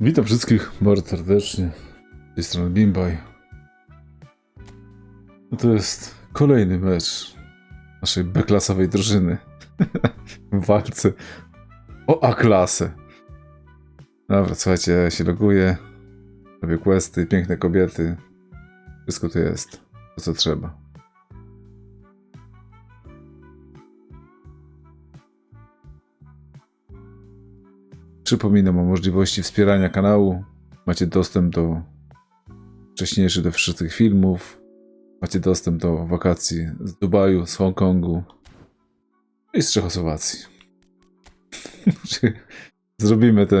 Witam wszystkich bardzo serdecznie. Z tej strony Bimbaj. No to jest kolejny mecz naszej B-klasowej drużyny w walce o A-klasę. Dobra, słuchajcie, ja się loguję. Robię questy, piękne kobiety. Wszystko tu jest. To co trzeba. Przypominam o możliwości wspierania kanału. Macie dostęp do wcześniejszych do wszystkich filmów. Macie dostęp do wakacji z Dubaju, z Hongkongu i z Czechosłowacji. Zrobimy te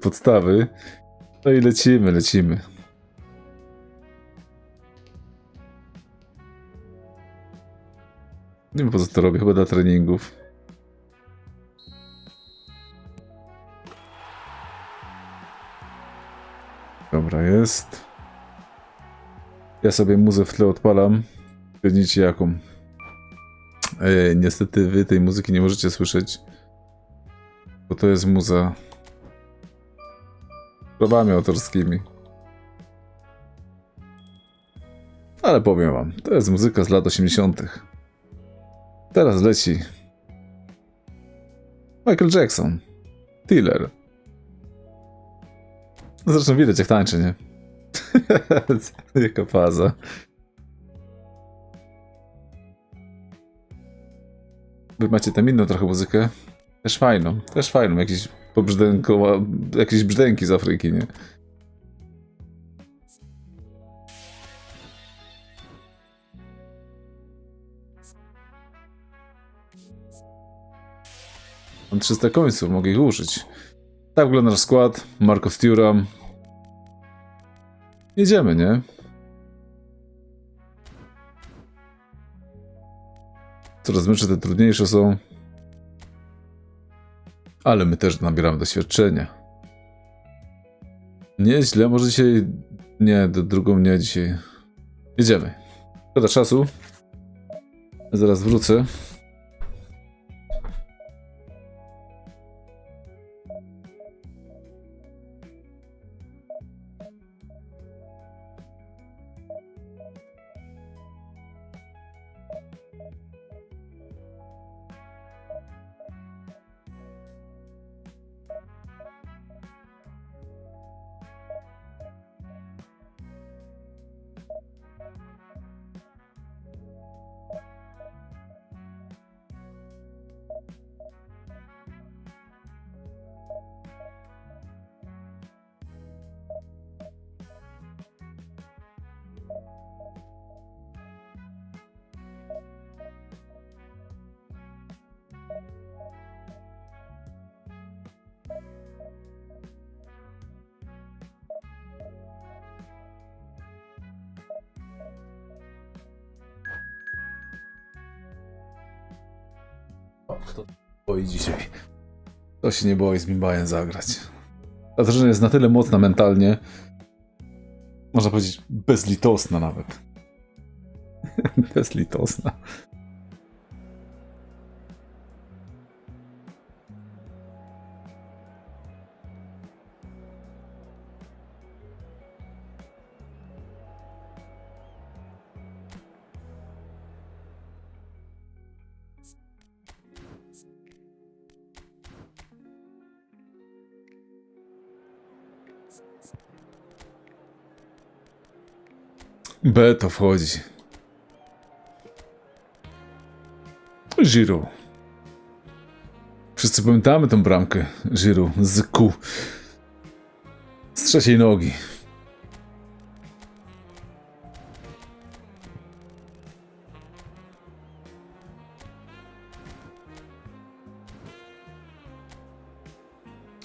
podstawy. No i lecimy, lecimy. Nie wiem po co to robię, chyba dla treningów. Dobra, jest. Ja sobie muzę w tle odpalam. Wiedzicie jaką. Niestety wy tej muzyki nie możecie słyszeć. Bo to jest muza z prawami autorskimi. Ale powiem wam, to jest muzyka z lat 80. Teraz leci Michael Jackson, Tiller. No Zresztą widać jak tańczy, nie? Jaka faza. Wy macie tam inną trochę muzykę. Też fajną, też fajną. Jakieś jakieś brzdęki z Afryki, nie? Mam 300 końców, mogę ich użyć. Tak wygląda nasz skład. Marco Sturam. Jedziemy, nie? Coraz mecze te trudniejsze są. Ale my też nabieramy doświadczenia. Nieźle, może dzisiaj... Nie, do drugą nie dzisiaj. Jedziemy. Szkoda czasu. Zaraz wrócę. Boi dzisiaj? Kto się nie boi z Bimbajem zagrać? Ta drużyna jest na tyle mocna mentalnie, można powiedzieć bezlitosna nawet. bezlitosna. B to wchodzi. Giroud. Wszyscy pamiętamy tą bramkę Giroud z Q. Z trzeciej nogi.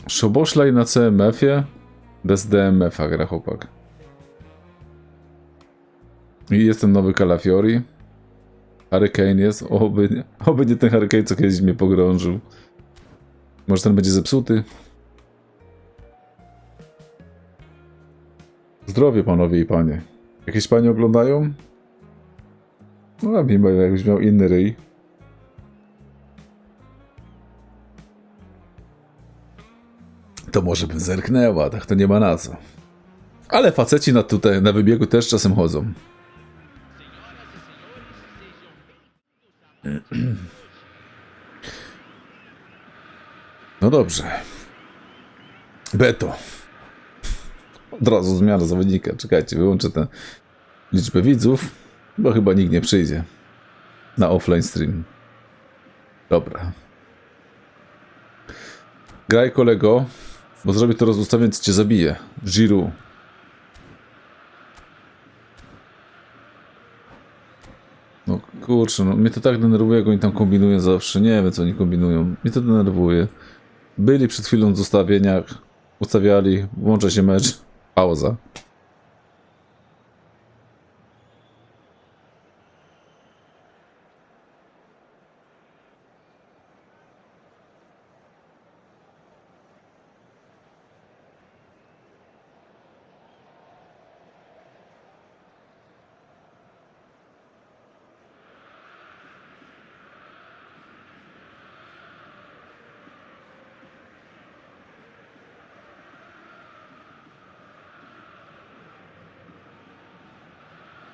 Szoboszlaj na CMF-ie. Bez DMF-a gra chłopak. I jest ten nowy Calafiori. Hurricane jest. Oby, nie- oby nie ten Hurricane, co kiedyś mnie pogrążył. Może ten będzie zepsuty. Zdrowie panowie i panie. Jakieś panie oglądają? No a mimo jakbyś miał inny ryj. To może bym zerknęła, tak to nie ma na co. Ale faceci na tutaj, na wybiegu też czasem chodzą. No dobrze. Beto. Od razu zmiana zawodnika. Czekajcie, wyłączę tę liczbę widzów, bo chyba nikt nie przyjdzie na offline stream. Dobra. Graj kolego, bo zrobię to rozustawienie, więc cię zabiję. Giroud. No kurczę, no mnie to tak denerwuje, jak oni tam kombinują zawsze. Nie wiem, co oni kombinują. Mnie to denerwuje. Byli przed chwilą w ustawieniach, ustawiali, włącza się mecz, pauza.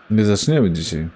Nie zaczniemy dzisiaj.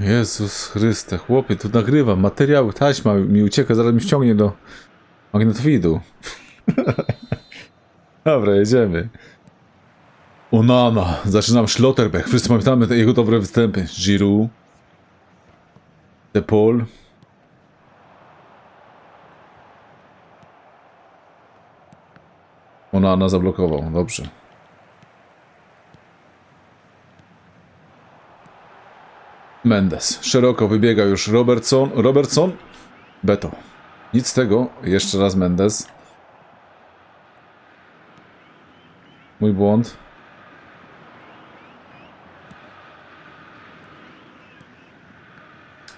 Jezus Chryste, chłopie, tu nagrywam, materiały, taśma mi ucieka, zaraz mi ściągnie do magnetowidu. Dobra, jedziemy. Onana, zaczynam Schlotterbeck, wszyscy pamiętamy te jego dobre występy. Giroud. De Paul. Onana zablokował, dobrze. Mendes. Szeroko wybiega już Robertson. Robertson. Beto. Nic z tego. Jeszcze raz Mendes. Mój błąd.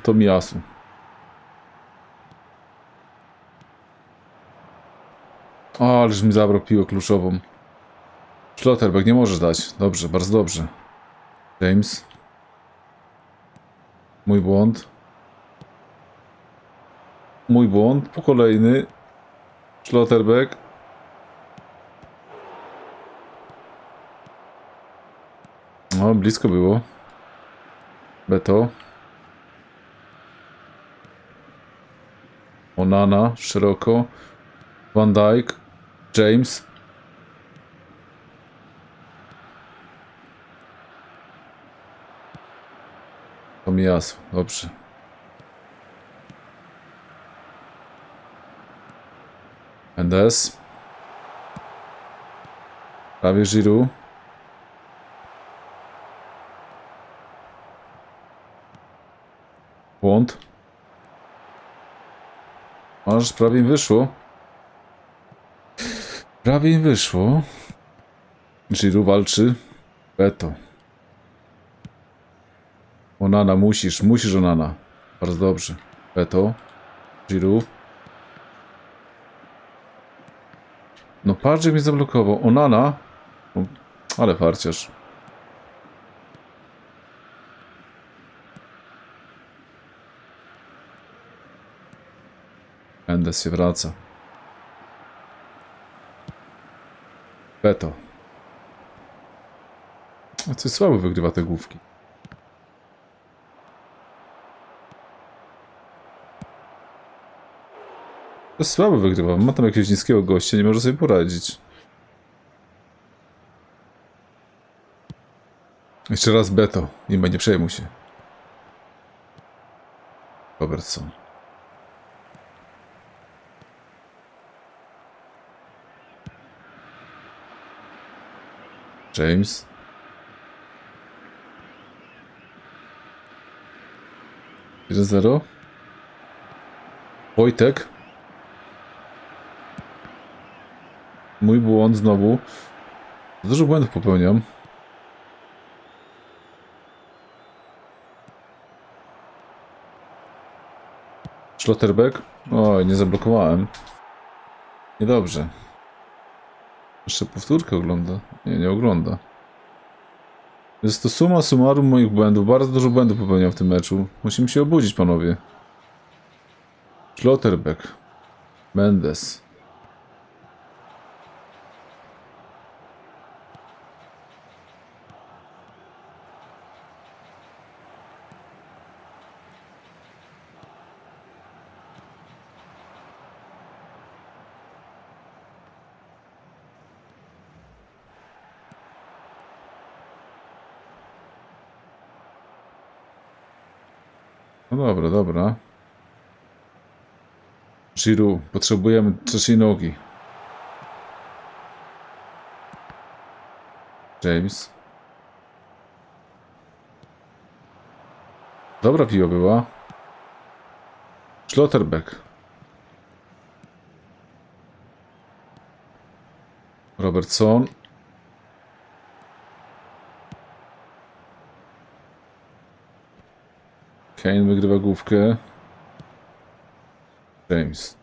To Miasu. O, ależ mi zabrał piłę kluczową. Schlotterbeck nie możesz dać. Dobrze, bardzo dobrze. James. Mój błąd. Mój błąd. Po kolejny. Schlotterbeck. No, blisko było. Beto. Onana, szeroko. Van Dijk. James. Mi jasno, dobrze. Mendes. Prawie Giroud. Błąd. Aż prawie im wyszło. Prawie im wyszło. Giroud walczy. Beto. Onana, musisz, musisz Onana. Bardzo dobrze. Beto. Giroud. No patrz, mnie zablokował. Onana. O, Ale farciarz. Mendes się wraca. Beto. A coś słabo wygrywa te główki. Słabo wygrywa. Ma tam jakiegoś niskiego gościa, nie może sobie poradzić. Jeszcze raz Beto. Nie, nie przejmuj się. Robertson. James. Jeden zero. Wojtek. Mój błąd znowu. Dużo błędów popełniam. Schlotterbeck? Oj, nie zablokowałem. Niedobrze. Jeszcze powtórkę ogląda. Nie, nie ogląda. Jest to suma summarum moich błędów. Bardzo dużo błędów popełniam w tym meczu. Musimy się obudzić, panowie. Schlotterbeck. Mendes. Dobra, dobra. Giroud, potrzebujemy trzeciej nogi. James. Dobra piła była. Schlotterbeck. Robertson. Kane wygrywa główkę. James.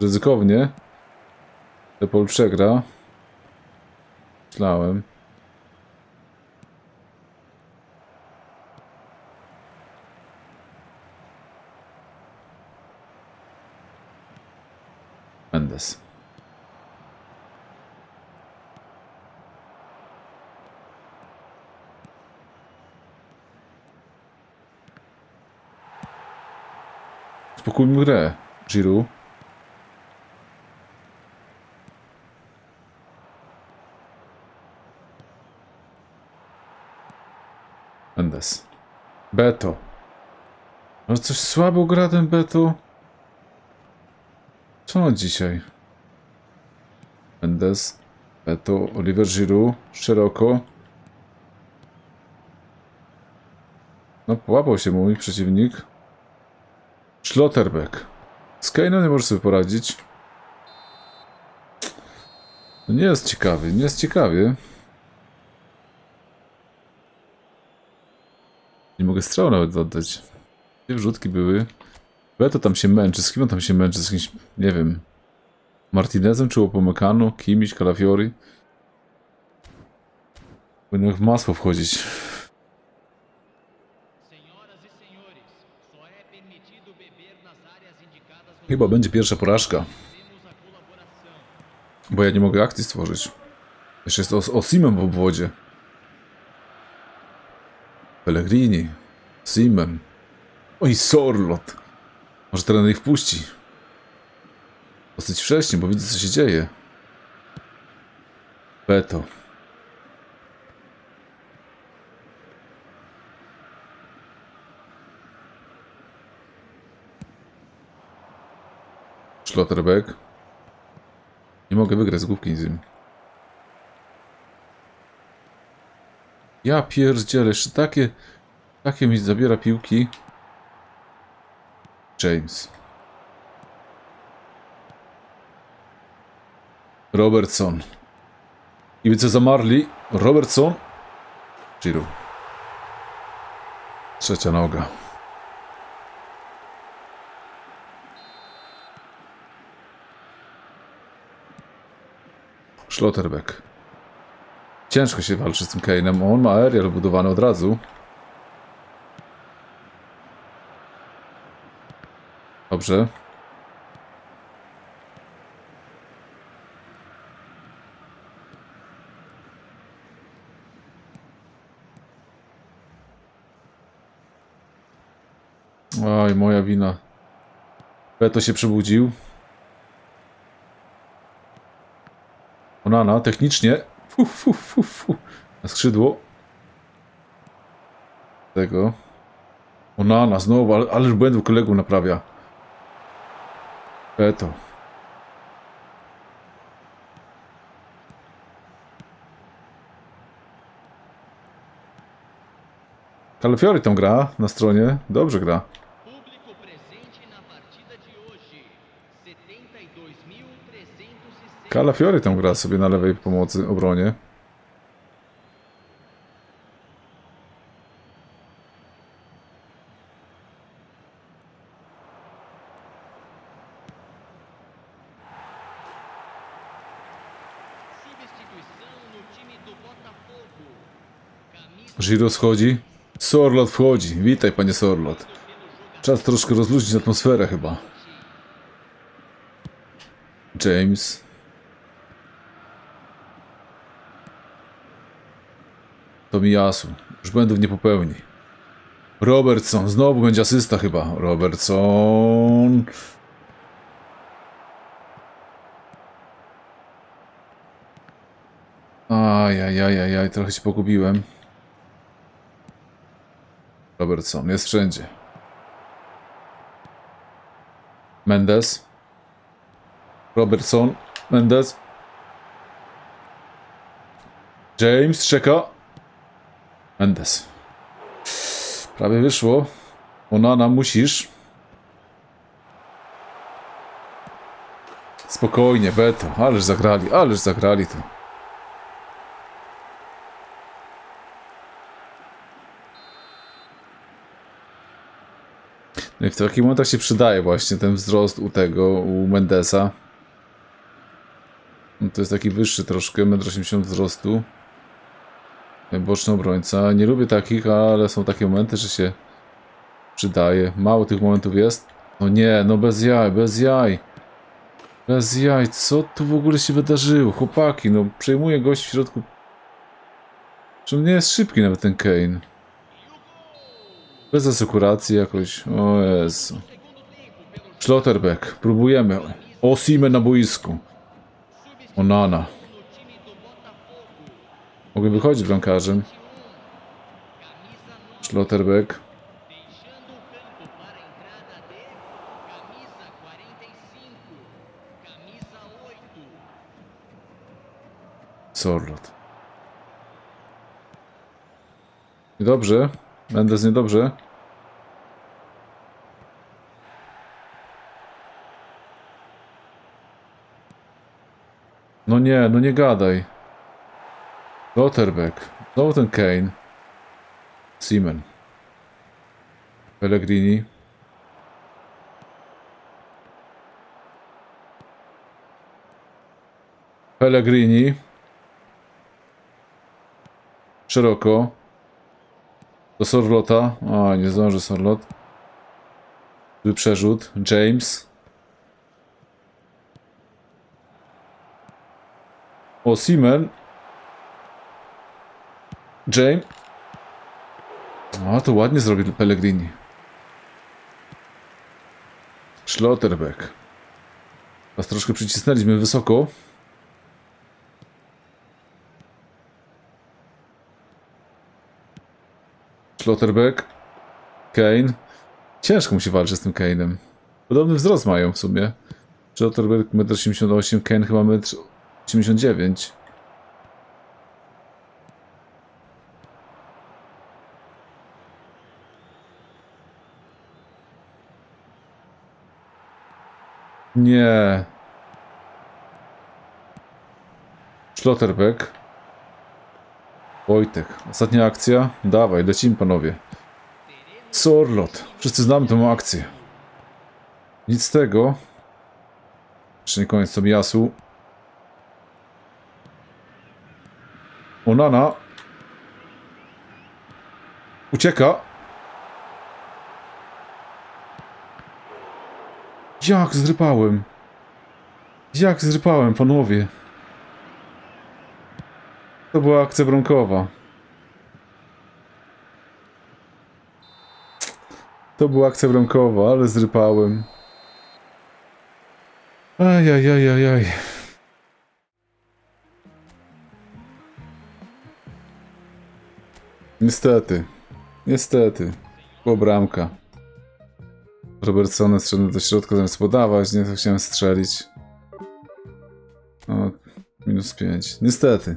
Ryzykownie. Depol przegra. Myślałem. Mendes. Spokójmy grę, Giroud. Mendes. Beto. Ale coś słabo gra ten Beto. Co on dzisiaj? Mendes. Beto. Oliver Giroud. Szeroko. No, połapał się mój przeciwnik. Schlotterbeck. Z Kane'em nie możesz sobie poradzić. No nie jest ciekawie, nie jest ciekawie. Nie mogę strzału nawet oddać. Dwie wrzutki były. Beto tam się męczy. Z kim on tam się męczy? Z kimś, nie wiem. Martinezem czy Opomekano? Kimś? Calafiori? Będą w masło wchodzić. Chyba będzie pierwsza porażka. Bo ja nie mogę akcji stworzyć. Jeszcze jest os Osimem w obwodzie. Pellegrini. Simen. Oj, Sorlot. Może trener ich wpuści. Dosyć wcześnie, bo widzę co się dzieje. Beto. Schlotterbeck. Nie mogę wygrać z główki z nim. Ja pierdzielę, jeszcze takie... Takie mi zabiera piłki. James. Robertson. I widzę zamarli. Robertson. Giroud. Trzecia noga. Schlotterbeck. Ciężko się walczy z tym Kane'em. On ma aerial budowany od razu. Dobrze. Oj, moja wina. Beto się przebudził. Onana technicznie fu, fu, fu, fu, na skrzydło tego. Onana znowu, ale, ależ błędów kolegów naprawia. Eto. Kalfiory tą gra na stronie. Dobrze gra. Calafiori tam gra sobie na lewej pomocy obronie. Giro schodzi. Sorlot wchodzi. Witaj, panie Sorlot. Czas troszkę rozluźnić atmosferę chyba. James. Tomiyasu. Już błędów nie popełni. Robertson. Znowu będzie asysta chyba. Robertson. Ajajajajaj, trochę się pogubiłem. Robertson jest wszędzie. Mendes. Robertson. Mendes. James czeka. Mendes. Prawie wyszło. Onana musisz. Spokojnie, Beto. Ależ zagrali, ależ zagrali to. No i w takich momentach się przydaje właśnie ten wzrost u tego, u Mendesa. No to jest taki wyższy troszkę, 1,80 m wzrostu. Boczny obrońca. Nie lubię takich, ale są takie momenty, że się przydaje. Mało tych momentów jest. No nie, no bez jaj, bez jaj. Bez jaj, co tu w ogóle się wydarzyło? Chłopaki, no przejmuje gość w środku. Czy nie jest szybki nawet ten Kane? Bez asekuracji jakoś. O Jezu. Schlotterbeck, próbujemy. Osime na boisku. Onana. no time do Botafogo. Mogę wychodzić bramkarzem. Camisa 9 Schlotterbeck. deixando o campo para a entrada de camisa 45. Camisa 8. Sorlot. Niedobrze. Mendes niedobrze. No nie, no nie gadaj. Lotterbeck. Znowu ten Kane. Seaman. Pellegrini. Pellegrini. Szeroko. Do Sorlota. A, nie zdąży Sorlot. Zły przerzut. James. O, Seaman. James. A, to ładnie zrobił Pellegrini. Schlotterbeck. Teraz troszkę przycisnęliśmy wysoko. Schlotterbeck. Kane. Ciężko mu się walczy z tym Kane'em. Podobny wzrost mają w sumie. Schlotterbeck 1,88 m, Kane chyba 1,89 m. Nie. Schlotterbeck. Wojtek. Ostatnia akcja. Dawaj, lecimy panowie. Sorlot. Wszyscy znamy tę akcję. Nic z tego. Jeszcze nie koniec Tomiyasu. Onana. Ucieka. Jak zrypałem? Jak zrypałem, panowie? To była akcja bramkowa. To była akcja bramkowa, ale zrypałem. Ajajajajaj. Niestety. Niestety. Była bramka. Robertsonem strzelił do środka zamiast podawać, nie chciałem strzelić. O, minus 5. Niestety.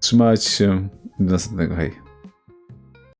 Trzymajcie się. Do następnego. Hej.